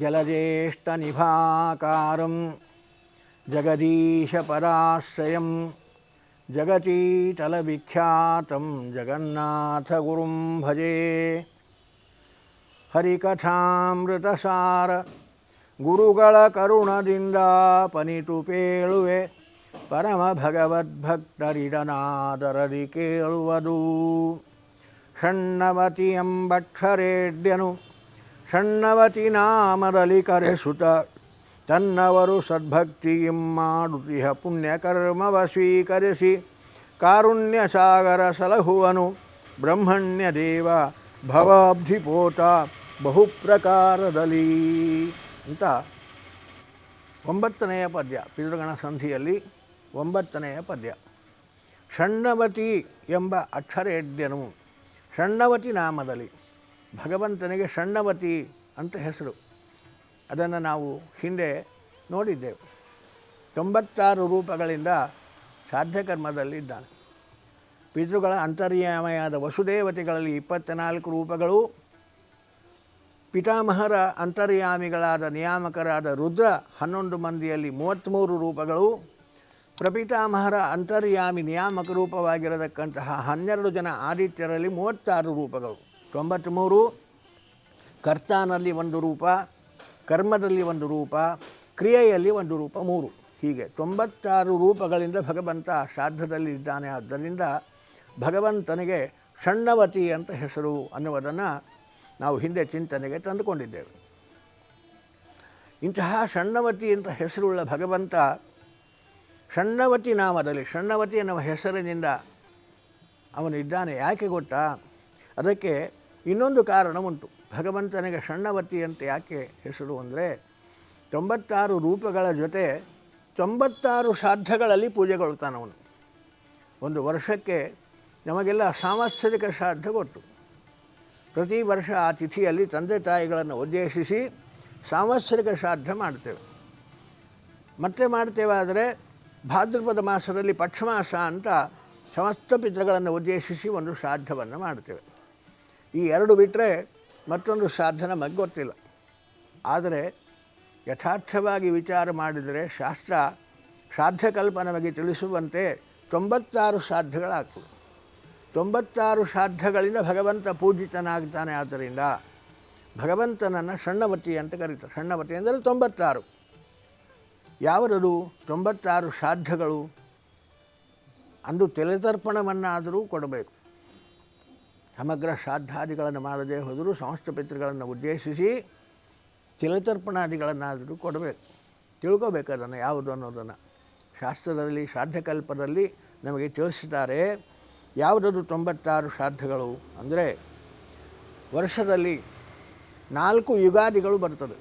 జలజేష్టనిభాకారం జగదీశపరాశ్రయం జగతీతలవిఖ్యాతం జగన్నాథగురుం భజే ಹರಿಕಥಾಮೃತಸಾರ ಗುರುಗಳ ಕರುಣದಿಂದ ಪನಿಟು ಪೇಳುವೆ ಪರಮ ಭಗವದ್ಭಕ್ತರಿಡನಾದರದಿ ಕೇಳುವುದು ಷಣ್ಣವತಿ ಎಂಬಕ್ಷರೇಡ್ಯನು ಷಣ್ಣವತಿ ನಾಮದಲ್ಲಿ ಕರೆಸುತ. ತನ್ನವರು ಸದ್ಭಕ್ತಿ ಮಾಡುತ್ತಿಹ ಪುಣ್ಯಕರ್ಮವ ಸ್ವೀಕರಿಸಿ ಕಾರುಣ್ಯ ಸಾಗರ ಸಲಹುವನು. ಬ್ರಹ್ಮಣ್ಯ ದೇವ ಭವಾಬ್ಧಿಪೋತ ಬಹುಪ್ರಕಾರದಲ್ಲಿ. ಅಂತ ಒಂಬತ್ತನೆಯ ಪದ್ಯ, ಪಿತೃಗಣ ಸಂಧಿಯಲ್ಲಿ ಒಂಬತ್ತನೆಯ ಪದ್ಯ. ಷಣ್ಣವತಿ ಎಂಬ ಅಕ್ಷರೇಡ್ಯನು ಷಣ್ಣವತಿ ನಾಮದಲ್ಲಿ ಭಗವಂತನಿಗೆ ಷಣ್ಣವತಿ ಅಂತ ಹೆಸರು. ಅದನ್ನು ನಾವು ಹಿಂದೆ ನೋಡಿದ್ದೆವು. ತೊಂಬತ್ತಾರು ರೂಪಗಳಿಂದ ಸಾಧ್ಯಕರ್ಮದಲ್ಲಿದ್ದಾನೆ ಪಿತೃಗಳ ಅಂತರ್ಯಾಮಯಾದ ವಸುದೇವತೆಗಳಲ್ಲಿ ಇಪ್ಪತ್ತನಾಲ್ಕು ರೂಪಗಳು, ಪಿತಾಮಹರ ಅಂತರ್ಯಾಮಿಗಳಾದ ನಿಯಾಮಕರಾದ ರುದ್ರ ಹನ್ನೊಂದು ಮಂದಿಯಲ್ಲಿ ಮೂವತ್ತ್ಮೂರು ರೂಪಗಳು, ಪ್ರಪಿತಾಮಹರ ಅಂತರ್ಯಾಮಿ ನಿಯಾಮಕ ರೂಪವಾಗಿರತಕ್ಕಂತಹ ಹನ್ನೆರಡು ಜನ ಆದಿತ್ಯರಲ್ಲಿ ಮೂವತ್ತಾರು ರೂಪಗಳು. ತೊಂಬತ್ತ್ಮೂರು ಕರ್ತಾನಲ್ಲಿ ಒಂದು ರೂಪ, ಕರ್ಮದಲ್ಲಿ ಒಂದು ರೂಪ, ಕ್ರಿಯೆಯಲ್ಲಿ ಒಂದು ರೂಪ ಮೂರು. ಹೀಗೆ ತೊಂಬತ್ತಾರು ರೂಪಗಳಿಂದ ಭಗವಂತ ಶ್ರಾದ್ದದಲ್ಲಿ ಇದ್ದಾನೆ. ಆದ್ದರಿಂದ ಭಗವಂತನಿಗೆ ಷಣ್ಣವತಿ ಅಂತ ಹೆಸರು ಅನ್ನುವುದನ್ನು ನಾವು ಹಿಂದೆ ಚಿಂತನೆಗೆ ತಂದುಕೊಂಡಿದ್ದೇವೆ. ಇಂತಹ ಷಣ್ಣವತಿ ಅಂತ ಹೆಸರುಳ್ಳ ಭಗವಂತ ಷಣ್ಣವತಿ ನಾಮದಲ್ಲಿ, ಷಣ್ಣವತಿ ಎನ್ನುವ ಹೆಸರಿನಿಂದ ಅವನಿದ್ದಾನೆ. ಯಾಕೆ ಗೊತ್ತಾ? ಅದಕ್ಕೆ ಇನ್ನೊಂದು ಕಾರಣ ಉಂಟು ಭಗವಂತನಿಗೆ ಷಣ್ಣವತಿ ಅಂತ ಯಾಕೆ ಹೆಸರು ಅಂದರೆ, ತೊಂಬತ್ತಾರು ರೂಪಗಳ ಜೊತೆ ತೊಂಬತ್ತಾರು ಶ್ರಾದ್ದಗಳಲ್ಲಿ ಪೂಜೆಗೊಳ್ತಾನವನು ಒಂದು ವರ್ಷಕ್ಕೆ ನಮಗೆಲ್ಲ ಸಾಂವತ್ಸರಿಕ ಶ್ರಾದ್ದ ಗೊತ್ತು ಪ್ರತಿ ವರ್ಷ ಆ ತಿಥಿಯಲ್ಲಿ ತಂದೆ ತಾಯಿಗಳನ್ನು ಉದ್ದೇಶಿಸಿ ಸಾಂವತ್ಸರಿಕ ಶ್ರಾದ್ದ ಮಾಡ್ತೇವೆ. ಮತ್ತೆ ಮಾಡ್ತೇವಾದರೆ ಭಾದ್ರಪದ ಮಾಸದಲ್ಲಿ ಪಕ್ಷಮಾಸ ಅಂತ ಸಮಸ್ತ ಪಿತೃಗಳನ್ನು ಉದ್ದೇಶಿಸಿ ಒಂದು ಶ್ರಾದ್ದವನ್ನು ಮಾಡ್ತೇವೆ. ಈ ಎರಡು ಬಿಟ್ಟರೆ ಮತ್ತೊಂದು ಸಾಧ್ಯ ನಮಗೆ ಗೊತ್ತಿಲ್ಲ. ಆದರೆ ಯಥಾರ್ಥವಾಗಿ ವಿಚಾರ ಮಾಡಿದರೆ ಶಾಸ್ತ್ರ ಸಾಧ್ಯಕಲ್ಪ ನಮಗೆ ತಿಳಿಸುವಂತೆ ತೊಂಬತ್ತಾರು ಸಾಧ್ಯಗಳಾಗ್ತದೆ. ತೊಂಬತ್ತಾರು ಶ್ರಾದ್ದಗಳಿಂದ ಭಗವಂತ ಪೂಜಿತನಾಗ್ತಾನೆ ಆದ್ದರಿಂದ ಭಗವಂತನನ್ನು ಸಣ್ಣವತಿ ಅಂತ ಕರೀತಾರೆ. ಸಣ್ಣವತಿ ಅಂದರೆ ತೊಂಬತ್ತಾರು. ಯಾವುದದು ತೊಂಬತ್ತಾರು ಶ್ರಾದ್ದಗಳು ಅಂದು ತೆಲೆತರ್ಪಣವನ್ನಾದರೂ ಕೊಡಬೇಕು. ಸಮಗ್ರ ಶ್ರಾದ್ದಾದಿಗಳನ್ನು ಮಾಡದೇ ಹೋದರೂ ಸಮಸ್ತ ಪಿತೃಗಳನ್ನು ಉದ್ದೇಶಿಸಿ ತಿಲತರ್ಪಣಾದಿಗಳನ್ನಾದರೂ ಕೊಡಬೇಕು. ತಿಳ್ಕೋಬೇಕು ಅದನ್ನು ಯಾವುದು ಅನ್ನೋದನ್ನು. ಶಾಸ್ತ್ರದಲ್ಲಿ, ಶ್ರಾದ್ದಕಲ್ಪದಲ್ಲಿ ನಮಗೆ ತಿಳಿಸಿದ್ದಾರೆ ಯಾವುದದು ತೊಂಬತ್ತಾರು ಶ್ರಾದ್ದಗಳು? ಅಂದರೆ ವರ್ಷದಲ್ಲಿ ನಾಲ್ಕು ಯುಗಾದಿಗಳು ಬರ್ತದೆ.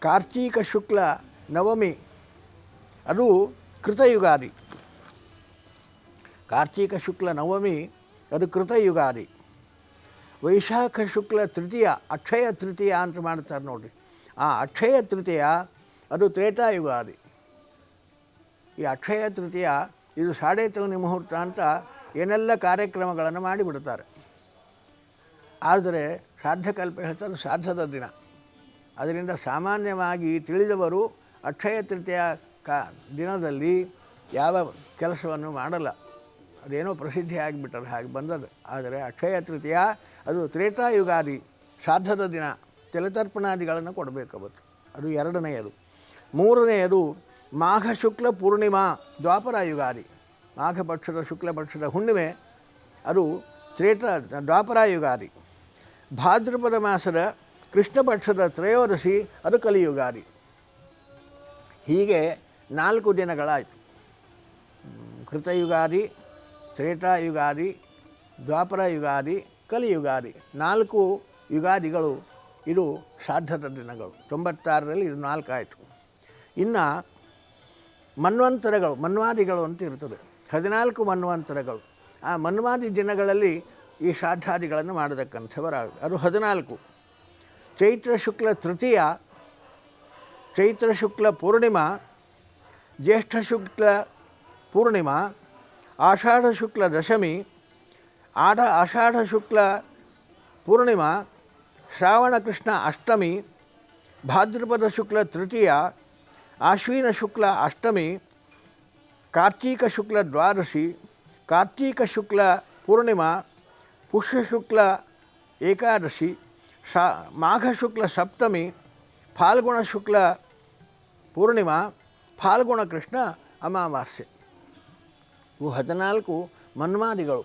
ಕಾರ್ತೀಕ ಶುಕ್ಲ ನವಮಿ, ಅದು ಕೃತಯುಗಾದಿ. ಕಾರ್ತೀಕ ಶುಕ್ಲ ನವಮಿ, ಅದು ಕೃತಯುಗಾದಿ. ವೈಶಾಖ ಶುಕ್ಲ ತೃತೀಯ, ಅಕ್ಷಯ ತೃತೀಯ ಅಂತ ಮಾಡ್ತಾರೆ ನೋಡಿರಿ. ಆ ಅಕ್ಷಯ ತೃತೀಯ, ಅದು ತ್ರೇತಾಯುಗಾದಿ. ಈ ಅಕ್ಷಯ ತೃತೀಯ, ಇದು ಸಾಡೆ ತವನಿ ಮುಹೂರ್ತ ಅಂತ ಏನೆಲ್ಲ ಕಾರ್ಯಕ್ರಮಗಳನ್ನು ಮಾಡಿಬಿಡ್ತಾರೆ. ಆದರೆ ಸಾಧ್ಯಕಲ್ಪ ಹೇಳ್ತಾರೆ ಸಾಧ್ಯದ ದಿನ. ಅದರಿಂದ ಸಾಮಾನ್ಯವಾಗಿ ತಿಳಿದವರು ಅಕ್ಷಯ ತೃತೀಯ ಕಾ ದಿನದಲ್ಲಿ ಯಾವ ಕೆಲಸವನ್ನು ಮಾಡಲ್ಲ. ಅದೇನೋ ಪ್ರಸಿದ್ಧಿ ಆಗಿಬಿಟ್ಟರೆ ಹಾಗೆ ಬಂದದ್ದು ಆದರೆ ಅಕ್ಷಯ ತೃತೀಯ, ಅದು ತ್ರೇತಾಯುಗಾದಿ ಶ್ರಾದ್ದದ ದಿನ, ತಲೆತರ್ಪಣಾದಿಗಳನ್ನು ಕೊಡಬೇಕು ಅವತ್ತು. ಅದು ಎರಡನೆಯದು. ಮೂರನೆಯದು, ಮಾಘ ಶುಕ್ಲ ಪೂರ್ಣಿಮಾ ದ್ವಾಪರ ಯುಗಾದಿ ಮಾಘ ಪಕ್ಷದ, ಶುಕ್ಲ ಪಕ್ಷದ ಹುಣ್ಣಿಮೆ, ಅದು ತ್ರೇತ ದ್ವಾಪರ ಯುಗಾದಿ ಭಾದ್ರಪದ ಮಾಸದ, ಕೃಷ್ಣ ಪಕ್ಷದ ತ್ರಯೋದಶಿ, ಅದು ಕಲಿಯುಗಾದಿ. ಹೀಗೆ ನಾಲ್ಕು ದಿನಗಳಾಯಿತು. ಕೃತಯುಗಾದಿ ತ್ರೇತಾಯುಗಾದಿ ದ್ವಾಪರ ಯುಗಾದಿ ಕಲಿಯುಗಾದಿ ನಾಲ್ಕು ಯುಗಾದಿಗಳು ಇದು ಶ್ರಾದ್ದದ ದಿನಗಳು. ತೊಂಬತ್ತಾರರಲ್ಲಿ ಇದು ನಾಲ್ಕು ಆಯಿತು ಇನ್ನು ಮನ್ವಂತರಗಳು, ಮನ್ವಾದಿಗಳು ಅಂತ ಇರ್ತದೆ. ಹದಿನಾಲ್ಕು ಮನ್ವಂತರಗಳು. ಆ ಮನ್ವಾದಿ ದಿನಗಳಲ್ಲಿ ಈ ಶ್ರಾದ್ದಾದಿಗಳನ್ನು ಮಾಡತಕ್ಕಂಥವರ ಅದು ಹದಿನಾಲ್ಕು. ಚೈತ್ರ ಶುಕ್ಲ ತೃತೀಯ, ಚೈತ್ರ ಶುಕ್ಲ ಪೂರ್ಣಿಮಾ, ಜ್ಯೇಷ್ಠ ಶುಕ್ಲ ಪೂರ್ಣಿಮಾ ಆಷಾಢ ಶುಕ್ಲ ದಶಮಿ ಆಢ ಆಷಾಢ ಶುಕ್ಲ ಪೂರ್ಣಿಮಾ ಶ್ರಾವಣ ಕೃಷ್ಣ ಅಷ್ಟಮಿ ಭಾದ್ರಪದ ಶುಕ್ಲ ತೃತೀಯ ಆಶ್ವಿನ ಶುಕ್ಲ ಅಷ್ಟಮಿ ಕಾರ್ತೀಕ ಶುಕ್ಲ ದ್ವಾದಶಿ ಕಾರ್ತೀಕ ಶುಕ್ಲ ಪೂರ್ಣಿಮಾ ಪುಷ್ಯ ಶುಕ್ಲ ಏಕಾದಶಿ ಶಾ ಮಾಘ ಶುಕ್ಲ ಸಪ್ತಮಿ ಫಾಲ್ಗುಣ ಶುಕ್ಲ ಪೂರ್ಣಿಮಾ ಫಾಲ್ಗುಣ ಕೃಷ್ಣ ಅಮಾವಾಸ್ಯೆ ಇವು ಹದಿನಾಲ್ಕು ಮನ್ವಾದಿಗಳು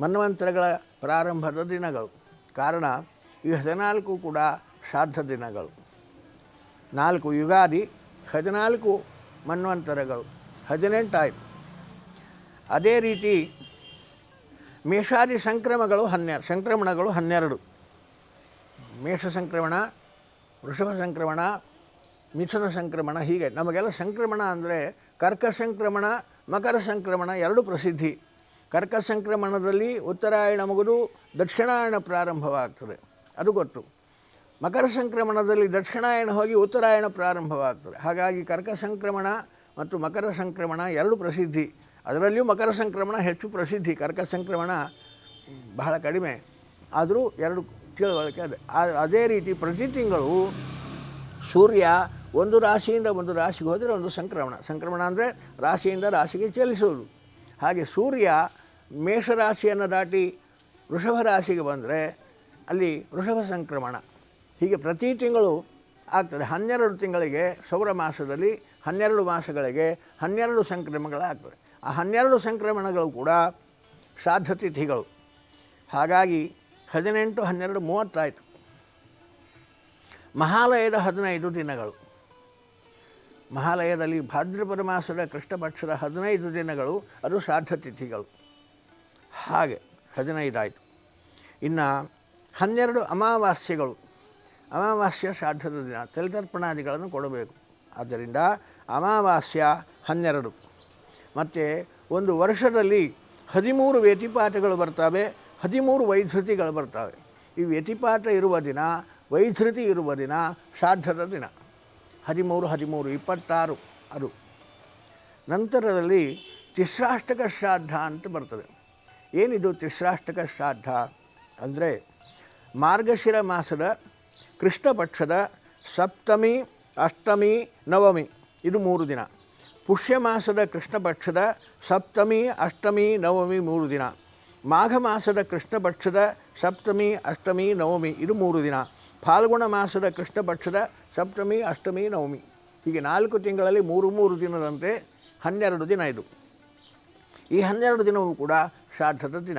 ಮನ್ವಂತರಗಳ ಪ್ರಾರಂಭದ ದಿನಗಳು. ಕಾರಣ, ಈ ಹದಿನಾಲ್ಕು ಕೂಡ ಶ್ರಾದ್ದ ದಿನಗಳು. ನಾಲ್ಕು ಯುಗಾದಿ, ಹದಿನಾಲ್ಕು ಮನ್ವಂತರಗಳು, ಹದಿನೆಂಟಾಯಿತು. ಅದೇ ರೀತಿ, ಮೇಷಾದಿ ಸಂಕ್ರಮಗಳು ಹನ್ನೆರಡು ಸಂಕ್ರಮಣಗಳು ಹನ್ನೆರಡು. ಮೇಷ ಸಂಕ್ರಮಣ, ವೃಷಭ ಸಂಕ್ರಮಣ, ಮಿಥುನ ಸಂಕ್ರಮಣ ಹೀಗೆ. ನಮಗೆಲ್ಲ ಸಂಕ್ರಮಣ ಅಂದರೆ ಕರ್ಕ ಸಂಕ್ರಮಣ ಮಕರ ಸಂಕ್ರಮಣ ಎರಡು ಪ್ರಸಿದ್ಧಿ. ಕರ್ಕ ಸಂಕ್ರಮಣದಲ್ಲಿ ಉತ್ತರಾಯಣ ಮುಗಿದು ದಕ್ಷಿಣಾಯಣ ಪ್ರಾರಂಭವಾಗ್ತದೆ. ಅದು ಗೊತ್ತು. ಮಕರ ಸಂಕ್ರಮಣದಲ್ಲಿ ದಕ್ಷಿಣಾಯಣ ಹೋಗಿ ಉತ್ತರಾಯಣ ಪ್ರಾರಂಭವಾಗ್ತದೆ. ಹಾಗಾಗಿ ಕರ್ಕ ಸಂಕ್ರಮಣ ಮತ್ತು ಮಕರ ಸಂಕ್ರಮಣ ಎರಡು ಪ್ರಸಿದ್ಧಿ. ಅದರಲ್ಲಿಯೂ ಮಕರ ಸಂಕ್ರಮಣ ಹೆಚ್ಚು ಪ್ರಸಿದ್ಧಿ. ಕರ್ಕ ಸಂಕ್ರಮಣ ಬಹಳ ಕಡಿಮೆ. ಆದರೂ ಎರಡು ತಿಳುವಳಿಕೆ ಅದೇ. ಅದೇ ರೀತಿ ಪ್ರತಿ ತಿಂಗಳು ಸೂರ್ಯ ಒಂದು ರಾಶಿಯಿಂದ ಒಂದು ರಾಶಿಗೆ ಹೋದರೆ ಒಂದು ಸಂಕ್ರಮಣ. ಸಂಕ್ರಮಣ ಅಂದರೆ ರಾಶಿಯಿಂದ ರಾಶಿಗೆ ಚಲಿಸುವುದು. ಹಾಗೆ ಸೂರ್ಯ ಮೇಷರಾಶಿಯನ್ನು ದಾಟಿ ವೃಷಭ ರಾಶಿಗೆ ಬಂದರೆ ಅಲ್ಲಿ ವೃಷಭ ಸಂಕ್ರಮಣ. ಹೀಗೆ ಪ್ರತಿ ತಿಂಗಳು ಆಗ್ತದೆ. ಹನ್ನೆರಡು ತಿಂಗಳಿಗೆ ಸೌರ ಮಾಸದಲ್ಲಿ ಹನ್ನೆರಡು ಮಾಸಗಳಿಗೆ ಹನ್ನೆರಡು ಸಂಕ್ರಮಣಗಳಾಗ್ತದೆ ಆ ಹನ್ನೆರಡು ಸಂಕ್ರಮಣಗಳು ಕೂಡ ತಿಥಿಗಳು. ಹಾಗಾಗಿ ಹದಿನೆಂಟು ಹನ್ನೆರಡು ಮೂವತ್ತಾಯಿತು. ಮಹಾಲಯದ ಹದಿನೈದು ದಿನಗಳು. ಮಹಾಲಯದಲ್ಲಿ ಭಾದ್ರಪದ ಮಾಸದ ಕೃಷ್ಣಪಕ್ಷದ ಹದಿನೈದು ದಿನಗಳು ಅದು ಶ್ರಾದ್ದ ತಿಥಿಗಳು. ಹಾಗೆ ಹದಿನೈದಾಯಿತು. ಇನ್ನು ಹನ್ನೆರಡು ಅಮಾವಾಸ್ಯೆಗಳು. ಅಮಾವಾಸ್ಯ ಶ್ರಾದ್ದದ ದಿನ. ತಲೆತರ್ಪಣಾದಿಗಳನ್ನು ಕೊಡಬೇಕು. ಆದ್ದರಿಂದ ಅಮಾವಾಸ್ಯ ಹನ್ನೆರಡು. ಮತ್ತು ಒಂದು ವರ್ಷದಲ್ಲಿ ಹದಿಮೂರು ವ್ಯತಿಪಾತಗಳು ಬರ್ತವೆ, ಹದಿಮೂರು ವೈಧೃತಿಗಳು ಬರ್ತವೆ. ಈ ವ್ಯತಿಪಾತ ಇರುವ ದಿನ, ವೈಧೃತಿ ಇರುವ ದಿನ ಶ್ರಾದ್ದದ ದಿನ. ಹದಿಮೂರು ಹದಿಮೂರು, ಇಪ್ಪತ್ತಾರು, ಅದು. ನಂತರದಲ್ಲಿ ತಿಸ್ರಾಷ್ಟಕ ಶ್ರಾದ್ದ ಅಂತ ಬರ್ತದೆ. ಏನಿದು ತಿಸ್ರಾಷ್ಟಕ ಶ್ರಾದ್ದ ಅಂದರೆ ಮಾರ್ಗಶಿರ ಮಾಸದ ಕೃಷ್ಣಪಕ್ಷದ ಸಪ್ತಮಿ, ಅಷ್ಟಮಿ, ನವಮಿ, ಇದು ಮೂರು ದಿನ. ಪುಷ್ಯ ಮಾಸದ ಕೃಷ್ಣಪಕ್ಷದ ಸಪ್ತಮಿ, ಅಷ್ಟಮಿ, ನವಮಿ ಮೂರು ದಿನ. ಮಾಘ ಮಾಸದ ಕೃಷ್ಣಪಕ್ಷದ ಸಪ್ತಮಿ, ಅಷ್ಟಮಿ, ನವಮಿ, ಇದು ಮೂರು ದಿನ. ಫಾಲ್ಗುಣ ಮಾಸದ ಕೃಷ್ಣ ಪಕ್ಷದ ಸಪ್ತಮಿ, ಅಷ್ಟಮಿ, ನವಮಿ. ಹೀಗೆ ನಾಲ್ಕು ತಿಂಗಳಲ್ಲಿ ಮೂರು ಮೂರು ದಿನದಂತೆ ಹನ್ನೆರಡು ದಿನ ಇದು. ಈ ಹನ್ನೆರಡು ದಿನವೂ ಕೂಡ ಶ್ರಾದ್ದದ ದಿನ.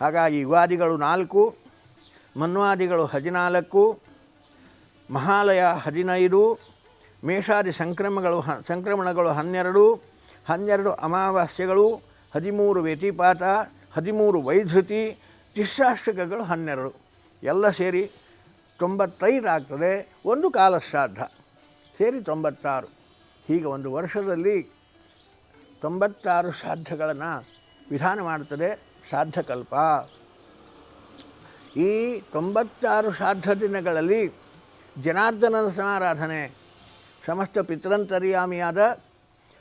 ಹಾಗಾಗಿ ಯುಗಾದಿಗಳು ನಾಲ್ಕು, ಮನ್ವಾದಿಗಳು ಹದಿನಾಲ್ಕು, ಮಹಾಲಯ ಹದಿನೈದು, ಮೇಷಾದಿ ಸಂಕ್ರಮಗಳು ಹ, ಸಂಕ್ರಮಣಗಳು ಹನ್ನೆರಡು ಹನ್ನೆರಡು ಅಮಾವಾಸ್ಯೆಗಳು, ಹದಿಮೂರು ವ್ಯತಿಪಾತ ಹದಿಮೂರು ವೈಧೃತಿ ತಿಸ್ರಾಷ್ಟಕಗಳು ಹನ್ನೆರಡು. ಎಲ್ಲ ಸೇರಿ ತೊಂಬತ್ತೈದು ಆಗ್ತದೆ, ಒಂದು ಕಾಲ ಶ್ರಾದ್ದ ಸೇರಿ ತೊಂಬತ್ತಾರು. ಹೀಗೆ ಒಂದು ವರ್ಷದಲ್ಲಿ ತೊಂಬತ್ತಾರು ಶ್ರಾದ್ದಗಳನ್ನು ವಿಧಾನ ಮಾಡ್ತದೆ ಶ್ರಾದ್ದಕಲ್ಪ ಈ ತೊಂಬತ್ತಾರು ಶ್ರಾದ್ದ ದಿನಗಳಲ್ಲಿ ಜನಾರ್ದನನ ಸಮಾರಾಧನೆ, ಸಮಸ್ತ ಪಿತೃಂತರ್ಯಾಮಿಯಾದ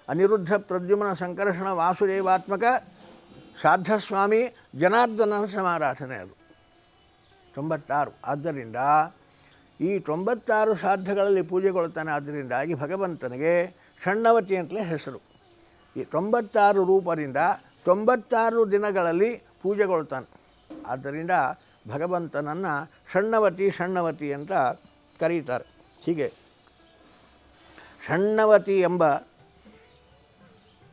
ಅನಿರುದ್ಧ ಪ್ರದ್ಯುಮ್ನ ಸಂಕರ್ಷಣ ವಾಸುದೇವಾತ್ಮಕ ಶ್ರಾದ್ದಸ್ವಾಮಿ ಜನಾರ್ದನನ ಸಮಾರಾಧನೆ ಅದು. ತೊಂಬತ್ತಾರು. ಆದ್ದರಿಂದ ಈ ತೊಂಬತ್ತಾರು ಶ್ರಾದ್ದಗಳಲ್ಲಿ ಪೂಜೆಗೊಳ್ತಾನೆ ಆದ್ದರಿಂದಾಗಿ ಭಗವಂತನಿಗೆ ಷಣ್ಣವತಿ ಅಂತಲೇ ಹೆಸರು. ಈ ತೊಂಬತ್ತಾರು ರೂಪದಿಂದ ತೊಂಬತ್ತಾರು ದಿನಗಳಲ್ಲಿ ಪೂಜೆಗೊಳ್ತಾನೆ ಆದ್ದರಿಂದ ಭಗವಂತನನ್ನು ಷಣ್ಣವತಿ ಷಣ್ಣವತಿ ಅಂತ ಕರೀತಾರೆ. ಹೀಗೆ ಷಣ್ಣವತಿ ಎಂಬ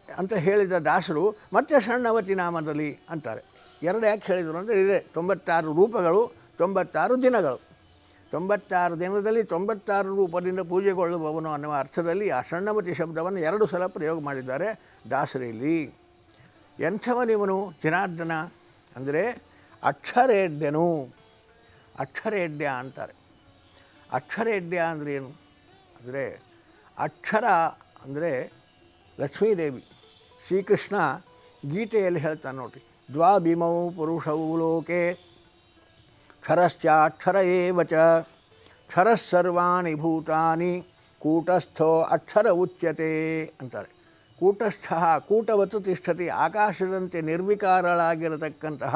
ಅಂತ ಹೇಳಿದ ದಾಸರು ಮತ್ತೆ ಷಣ್ಣವತಿ ನಾಮದಲ್ಲಿ ಅಂತಾರೆ. ಎರಡು ಯಾಕೆ ಹೇಳಿದರು ಅಂದರೆ ಇದೆ ತೊಂಬತ್ತಾರು ರೂಪಗಳು ತೊಂಬತ್ತಾರು ದಿನಗಳು. ತೊಂಬತ್ತಾರು ದಿನದಲ್ಲಿ ತೊಂಬತ್ತಾರು ರೂಪದಿಂದ ಪೂಜೆಗೊಳ್ಳುವವನು ಅನ್ನುವ ಅರ್ಥದಲ್ಲಿ ಆ ಸಣ್ಣಮತಿ ಶಬ್ದವನ್ನು ಎರಡು ಸಲ ಪ್ರಯೋಗ ಮಾಡಿದ್ದಾರೆ ದಾಸರಿಲಿ. ಎಂಥವನಿವನು? ಜನಾರ್ದನ. ಅಂದರೆ ಅಕ್ಷರೇಡ್ಯನು. ಅಕ್ಷರೇಡ್ಯ ಅಂತಾರೆ. ಅಕ್ಷರೇಡ್ಯ ಅಂದರೆ ಏನು? ಅಂದರೆ ಅಕ್ಷರ ಅಂದರೆ ಲಕ್ಷ್ಮೀದೇವಿ. ಶ್ರೀಕೃಷ್ಣ ಗೀತೆಯಲ್ಲಿ ಹೇಳ್ತಾನೆ ನೋಡಿ ದ್ವಾಭಿಮೌ ಪುರುಷವು ಲೋಕೆ ಕ್ಷರಶ್ಚಾಕ್ಷರ ಏವ ಚ ಕ್ಷರಸ್ಸರ್ವಾಣಿ ಭೂತಾನಿ ಕೂಟಸ್ಥೋ ಅಕ್ಷರ ಉಚ್ಯತೆ ಅಂತಾರೆ ಕೂಟಸ್ಥ ಕೂಟವತ್ತು ತಿಷ್ಠತಿ ಆಕಾಶದಂತೆ ನಿರ್ವಿಕಾರಳಾಗಿರತಕ್ಕಂತಹ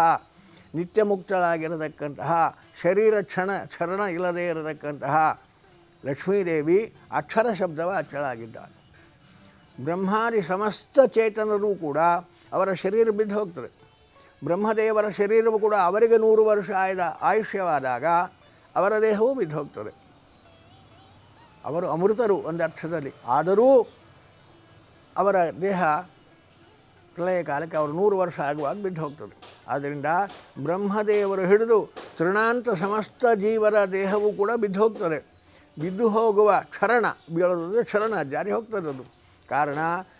ನಿತ್ಯಮುಕ್ತಳಾಗಿರತಕ್ಕಂತಹ ಶರೀರ ಕ್ಷಣ ಕ್ಷರಣ ಇಲ್ಲದೇ ಇರತಕ್ಕಂತಹ ಲಕ್ಷ್ಮೀದೇವಿ ಅಕ್ಷರ ಶಬ್ದವ ಅಚ್ಚಳಾಗಿದ್ದಾಳೆ ಬ್ರಹ್ಮಾದಿ ಸಮಸ್ತ ಚೇತನರೂ ಕೂಡ ಅವರ ಶರೀರ ಬಿದ್ದು ಹೋಗ್ತದೆ. ಬ್ರಹ್ಮದೇವರ ಶರೀರವು ಕೂಡ ಅವರಿಗೆ ನೂರು ವರ್ಷ ಆಯ್ದ ಆಯುಷ್ಯವಾದಾಗ ಅವರ ದೇಹವೂ ಬಿದ್ದು ಹೋಗ್ತದೆ ಅವರು ಅಮೃತರು ಒಂದು ಅರ್ಥದಲ್ಲಿ. ಆದರೂ ಅವರ ದೇಹ ಪ್ರಳಯ ಕಾಲಕ್ಕೆ ಅವರು ನೂರು ವರ್ಷ ಆಗುವಾಗ ಬಿದ್ದು ಹೋಗ್ತದೆ ಆದ್ದರಿಂದ ಬ್ರಹ್ಮದೇವರು ಹಿಡಿದು ತೃಣಾಂತ ಸಮಸ್ತ ಜೀವರ ದೇಹವೂ ಕೂಡ ಬಿದ್ದು ಹೋಗ್ತದೆ ಬಿದ್ದು ಹೋಗುವ ಕ್ಷರಣ, ಬೀಳೋದಂದರೆ ಕ್ಷರಣ ಜಾರಿ ಹೋಗ್ತದದು. ಕಾರಣ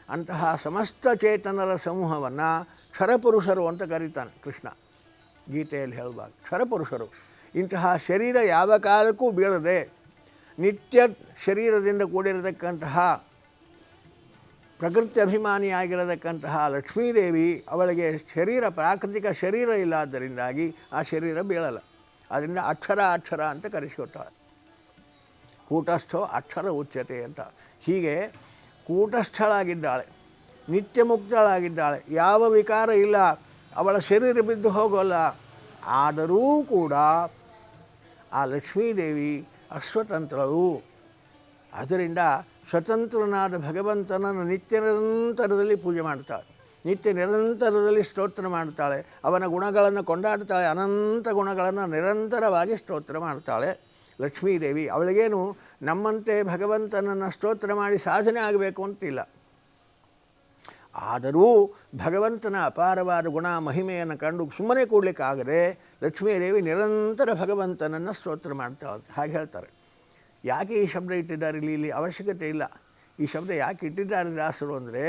ಅಂತಹ ಸಮಸ್ತ ಚೇತನರ ಸಮೂಹವನ್ನು ಕ್ಷರಪುರುಷರು ಅಂತ ಕರೀತಾನೆ ಕೃಷ್ಣ ಗೀತೆಯಲ್ಲಿ ಹೇಳುವಾಗ ಕ್ಷರಪುರುಷರು. ಇಂತಹ ಶರೀರ ಯಾವ ಕಾಲಕ್ಕೂ ಬೀಳದೆ ನಿತ್ಯ ಶರೀರದಿಂದ ಕೂಡಿರತಕ್ಕಂತಹ ಪ್ರಕೃತಿ ಅಭಿಮಾನಿಯಾಗಿರತಕ್ಕಂತಹ ಲಕ್ಷ್ಮೀದೇವಿ ಅವಳಿಗೆ ಶರೀರ, ಪ್ರಾಕೃತಿಕ ಶರೀರ ಇಲ್ಲದರಿಂದಾಗಿ ಆ ಶರೀರ ಬೀಳಲ್ಲ. ಅದರಿಂದ ಅಕ್ಷರ ಅಕ್ಷರ ಅಂತ ಕರೆಸಿಕೊಡ್ತಾಳೆ ಕೂಟಸ್ಥೋ ಅಕ್ಷರ ಉಚ್ಯತೆ ಅಂತ. ಹೀಗೆ ಕೂಟಸ್ಥಳಾಗಿದ್ದಾಳೆ. ನಿತ್ಯ ಮುಕ್ತಳಾಗಿದ್ದಾಳೆ ಯಾವ ವಿಕಾರ ಇಲ್ಲ. ಅವಳ ಶರೀರ ಬಿದ್ದು ಹೋಗೋಲ್ಲ. ಆದರೂ ಕೂಡ ಆ ಲಕ್ಷ್ಮೀದೇವಿ ಅಸ್ವತಂತ್ರಳು ಅದರಿಂದ ಸ್ವತಂತ್ರನಾದ ಭಗವಂತನನ್ನು ನಿತ್ಯ ನಿರಂತರದಲ್ಲಿ ಪೂಜೆ ಮಾಡ್ತಾಳೆ ನಿತ್ಯ ನಿರಂತರದಲ್ಲಿ ಸ್ತೋತ್ರ ಮಾಡ್ತಾಳೆ ಅವನ ಗುಣಗಳನ್ನು ಕೊಂಡಾಡ್ತಾಳೆ ಅನಂತ ಗುಣಗಳನ್ನು ನಿರಂತರವಾಗಿ ಸ್ತೋತ್ರ ಮಾಡ್ತಾಳೆ ಲಕ್ಷ್ಮೀದೇವಿ. ಅವಳಿಗೇನು ನಮ್ಮಂತೆ ಭಗವಂತನನ್ನು ಸ್ತೋತ್ರ ಮಾಡಿ ಸಾಧನೆ ಆಗಬೇಕು ಅಂತಿಲ್ಲ. ಆದರೂ ಭಗವಂತನ ಅಪಾರವಾದ ಗುಣ ಮಹಿಮೆಯನ್ನು ಕಂಡು ಸುಮ್ಮನೆ ಕೂಡಲಿಕ್ಕಾಗದೆ ಲಕ್ಷ್ಮೀದೇವಿ ನಿರಂತರ ಭಗವಂತನನ್ನು ಸ್ತೋತ್ರ ಮಾಡ್ತಾಳೆ ಹಾಗೆ ಹೇಳ್ತಾರೆ. ಯಾಕೆ ಈ ಶಬ್ದ ಇಟ್ಟಿದ್ದಾರೆ? ಇಲ್ಲಿ ಇಲ್ಲಿ ಅವಶ್ಯಕತೆ ಇಲ್ಲ. ಈ ಶಬ್ದ ಯಾಕೆ ಇಟ್ಟಿದ್ದಾರೆ ದಾಸರು ಅಂದರೆ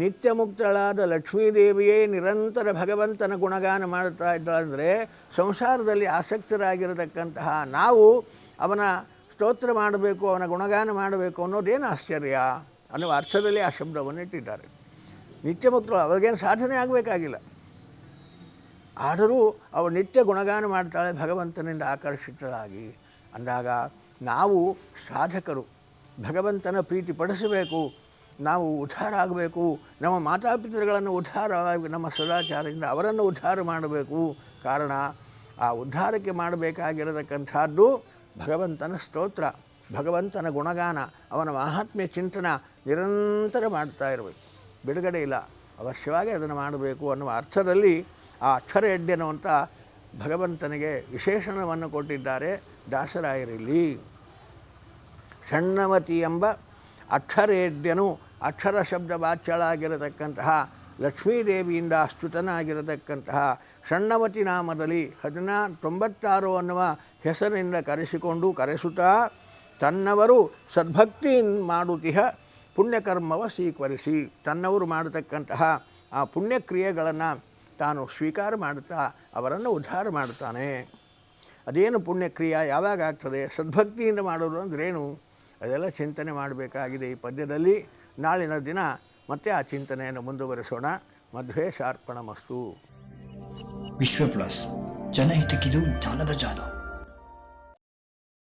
ನಿತ್ಯ ಮುಕ್ತಳಾದ ಲಕ್ಷ್ಮೀದೇವಿಯೇ ನಿರಂತರ ಭಗವಂತನ ಗುಣಗಾನ ಮಾಡ್ತಾ ಇದ್ದಾಳೆಂದರೆ ಸಂಸಾರದಲ್ಲಿ ಆಸಕ್ತರಾಗಿರತಕ್ಕಂತಹ ನಾವು ಅವನ ಸ್ತೋತ್ರ ಮಾಡಬೇಕು, ಅವನ ಗುಣಗಾನ ಮಾಡಬೇಕು ಅನ್ನೋದೇನು ಆಶ್ಚರ್ಯ ಅನ್ನುವ ಅರ್ಥದಲ್ಲಿ ಆ ಶಬ್ದವನ್ನು ಇಟ್ಟಿದ್ದಾರೆ. ನಿತ್ಯ ಮುಕ್ತಳು. ಅವಳಿಗೇನು ಸಾಧನೆ ಆಗಬೇಕಾಗಿಲ್ಲ. ಆದರೂ ಅವಳು ನಿತ್ಯ ಗುಣಗಾನ ಮಾಡ್ತಾಳೆ, ಭಗವಂತನಿಂದ ಆಕರ್ಷಿತಳಾಗಿ. ಅಂದಾಗ ನಾವು ಸಾಧಕರು. ಭಗವಂತನ ಪ್ರೀತಿ ಪಡಿಸಬೇಕು. ನಾವು ಉದ್ಧಾರ ಆಗಬೇಕು. ನಮ್ಮ ಮಾತಾಪಿತೃಗಳನ್ನು ಉದ್ಧಾರ ನಮ್ಮ ಸದಾಚಾರದಿಂದ ಅವರನ್ನು ಉದ್ಧಾರ ಮಾಡಬೇಕು. ಕಾರಣ, ಆ ಉದ್ಧಾರಕ್ಕೆ ಮಾಡಬೇಕಾಗಿರತಕ್ಕಂಥದ್ದು ಭಗವಂತನ ಸ್ತೋತ್ರ. ಭಗವಂತನ ಗುಣಗಾನ, ಅವನ ಮಹಾತ್ಮ್ಯ ಚಿಂತನ ನಿರಂತರ ಮಾಡ್ತಾ ಇರಬೇಕು. ಬಿಡುಗಡೆ ಇಲ್ಲ. ಅವಶ್ಯವಾಗಿ ಅದನ್ನು ಮಾಡಬೇಕು ಅನ್ನುವ ಅರ್ಥದಲ್ಲಿ ಆ ಅಕ್ಷರ ಯಜ್ಞನು ಅನ್ನುವಂಥ ಭಗವಂತನಿಗೆ ವಿಶೇಷಣವನ್ನು ಕೊಟ್ಟಿದ್ದಾರೆ ದಾಸರಾಯರಲ್ಲಿ. ಷಣ್ಣವತಿ ಎಂಬ ಅಕ್ಷರೇಡ್ಯನು ಅಕ್ಷರ ಶಬ್ದ ವಾಚ್ಯಳಾಗಿರತಕ್ಕಂತಹ ಲಕ್ಷ್ಮೀದೇವಿಯಿಂದ ಸ್ತುತನಾಗಿರತಕ್ಕಂತಹ ಷಣ್ಣವತಿ ನಾಮದಲ್ಲಿ ಹದಿನಾ ತೊಂಬತ್ತಾರು ಅನ್ನುವ ಹೆಸರಿನಿಂದ ಕರೆಸಿಕೊಂಡು ಕರೆಸುತ್ತಾ, ತನ್ನವರು ಸದ್ಭಕ್ತಿ ಮಾಡುತ್ತಿಹ ಪುಣ್ಯಕರ್ಮವ ಸ್ವೀಕರಿಸಿ ತನ್ನವರು ಮಾಡತಕ್ಕಂತಹ ಆ ಪುಣ್ಯಕ್ರಿಯೆಗಳನ್ನು ತಾನು ಸ್ವೀಕಾರ ಮಾಡುತ್ತಾ ಅವರನ್ನು ಉದ್ಧಾರ ಮಾಡುತ್ತಾನೆ. ಅದೇನು ಪುಣ್ಯಕ್ರಿಯೆ? ಯಾವಾಗ ಆಗ್ತದೆ? ಸದ್ಭಕ್ತಿಯಿಂದ ಮಾಡೋದು ಅಂದ್ರೇನು? ಅದೆಲ್ಲ ಚಿಂತನೆ ಮಾಡಬೇಕಾಗಿದೆ ಈ ಪದ್ಯದಲ್ಲಿ. ನಾಳಿನ ದಿನ ಮತ್ತೆ ಆ ಚಿಂತನೆಯನ್ನು ಮುಂದುವರಿಸೋಣ. ಮಧ್ವೇ ಶಾರ್ಪಣ ಮಸ್ತು ವಿಶ್ವ ಪ್ಲಸ್ ಜನಹಿತಕ್ಕಿದು ಜಾಲದ ಜಾಲ.